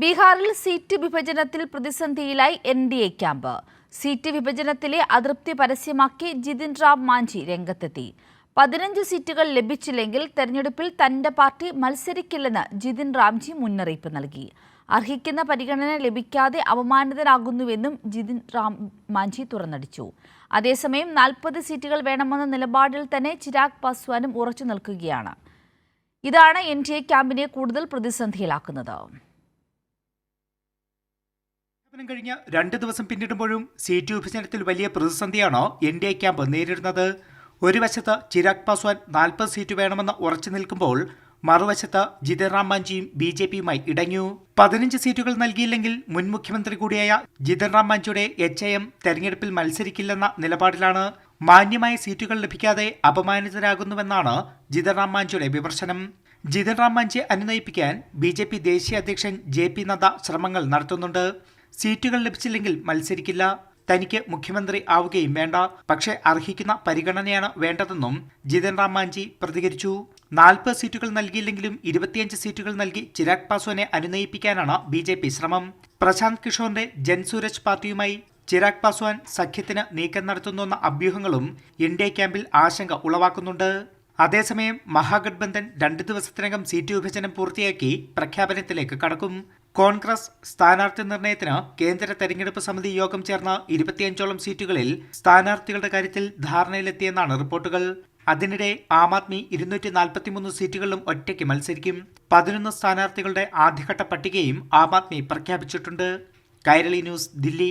ബീഹാറിൽ സീറ്റ് വിഭജനത്തിൽ പ്രതിസന്ധിയിലായി N D A camp. Seat വിഭജനത്തിലെ അതൃപ്തി പരസ്യമാക്കി ജിതിൻ റാം മാഞ്ചി രംഗത്തെത്തി. പതിനഞ്ച് സീറ്റുകൾ ലഭിച്ചില്ലെങ്കിൽ തെരഞ്ഞെടുപ്പിൽ തന്റെ പാർട്ടി മത്സരിക്കില്ലെന്ന് ജിതിൻ റാംജി മുന്നറിയിപ്പ് നൽകി. അർഹിക്കുന്ന പരിഗണന ലഭിക്കാതെ അപമാനിതനാകുന്നുവെന്നും ജിതിൻ റാം മാഞ്ചി തുറന്നടിച്ചു. അതേസമയം നാൽപ്പത് സീറ്റുകൾ വേണമെന്ന നിലപാടിൽ തന്നെ ചിരാഗ് പാസ്വാനും ഉറച്ചു നിൽക്കുകയാണ്. ഇതാണ് എൻ ഡി എ ക്യാമ്പിനെ കൂടുതൽ പ്രതിസന്ധിയിലാക്കുന്നത്. പ്രഖ്യാപനം കഴിഞ്ഞ രണ്ട് ദിവസം പിന്നിടുമ്പോഴും സീറ്റ് വിഭജനത്തിൽ വലിയ പ്രതിസന്ധിയാണോ എൻ ഡി എ ക്യാമ്പ് നേരിടുന്നത്. ഒരു വശത്ത് ചിരാഗ് പാസ്വാൻ നാൽപ്പത് സീറ്റ് വേണമെന്ന് ഉറച്ചു നിൽക്കുമ്പോൾ മറുവശത്ത് ജിതൻറാം മാഞ്ചിയും ബി ജെ പിയുമായി ഇടഞ്ഞു. പതിനഞ്ച് സീറ്റുകൾ നൽകിയില്ലെങ്കിൽ മുൻ മുഖ്യമന്ത്രി കൂടിയായ ജിതൻറാം മാഞ്ചിയുടെ എച്ച് ഐ എം തെരഞ്ഞെടുപ്പിൽ മത്സരിക്കില്ലെന്ന നിലപാടിലാണ് മാന്യമായ സീറ്റുകൾ ലഭിക്കാതെ അപമാനിതരാകുന്നുവെന്നാണ് ജിതൻറാം മാഞ്ചിയുടെ വിമർശനം. ജിതൻറാം മാഞ്ചിയെ അനുനയിപ്പിക്കാൻ ബി ജെ പി ദേശീയ അധ്യക്ഷൻ ജെ പി നദ്ദ ശ്രമങ്ങൾ നടത്തുന്നുണ്ട്. സീറ്റുകൾ ലഭിച്ചില്ലെങ്കിൽ മത്സരിക്കില്ല. തനിക്ക് മുഖ്യമന്ത്രി ആവുകയും വേണ്ട. പക്ഷേ അർഹിക്കുന്ന പരിഗണനയാണ് വേണ്ടതെന്നും ജിതൻ റാം മാഞ്ചി പ്രതികരിച്ചു. നാൽപ്പത് സീറ്റുകൾ നൽകിയില്ലെങ്കിലും ഇരുപത്തിയഞ്ച് സീറ്റുകൾ നൽകി ചിരാഗ് പാസ്വാനെ അനുനയിപ്പിക്കാനാണ് ബി ജെ പി ശ്രമം. പ്രശാന്ത് കിഷോറിന്റെ ജൻസൂരജ് പാർട്ടിയുമായി ചിരാഗ് പാസ്വാൻ സഖ്യത്തിന് നീക്കം നടത്തുന്നുവെന്ന അഭ്യൂഹങ്ങളും എൻ ഡി എ ക്യാമ്പിൽ ആശങ്ക ഉളവാക്കുന്നുണ്ട്. അതേസമയം മഹാഗഡ്ബന്ധൻ രണ്ട് ദിവസത്തിനകം സീറ്റ് വിഭജനം പൂർത്തിയാക്കി പ്രഖ്യാപനത്തിലേക്ക് കടക്കും. കോൺഗ്രസ് സ്ഥാനാർത്ഥി നിർണയത്തിന് കേന്ദ്ര തെരഞ്ഞെടുപ്പ് സമിതി യോഗം ചേർന്ന ഇരുപത്തിയഞ്ചോളം സീറ്റുകളിൽ സ്ഥാനാർത്ഥികളുടെ കാര്യത്തിൽ ധാരണയിലെത്തിയെന്നാണ് റിപ്പോർട്ടുകൾ. അതിനിടെ ആം ആദ്മി ഇരുന്നൂറ്റി നാൽപ്പത്തിമൂന്ന് സീറ്റുകളിലും ഒറ്റയ്ക്ക് മത്സരിക്കും. പതിനൊന്ന് സ്ഥാനാർത്ഥികളുടെ ആദ്യഘട്ട പട്ടികയും ആം ആദ്മി പ്രഖ്യാപിച്ചിട്ടുണ്ട്. കൈരളി ന്യൂസ് ദില്ലി.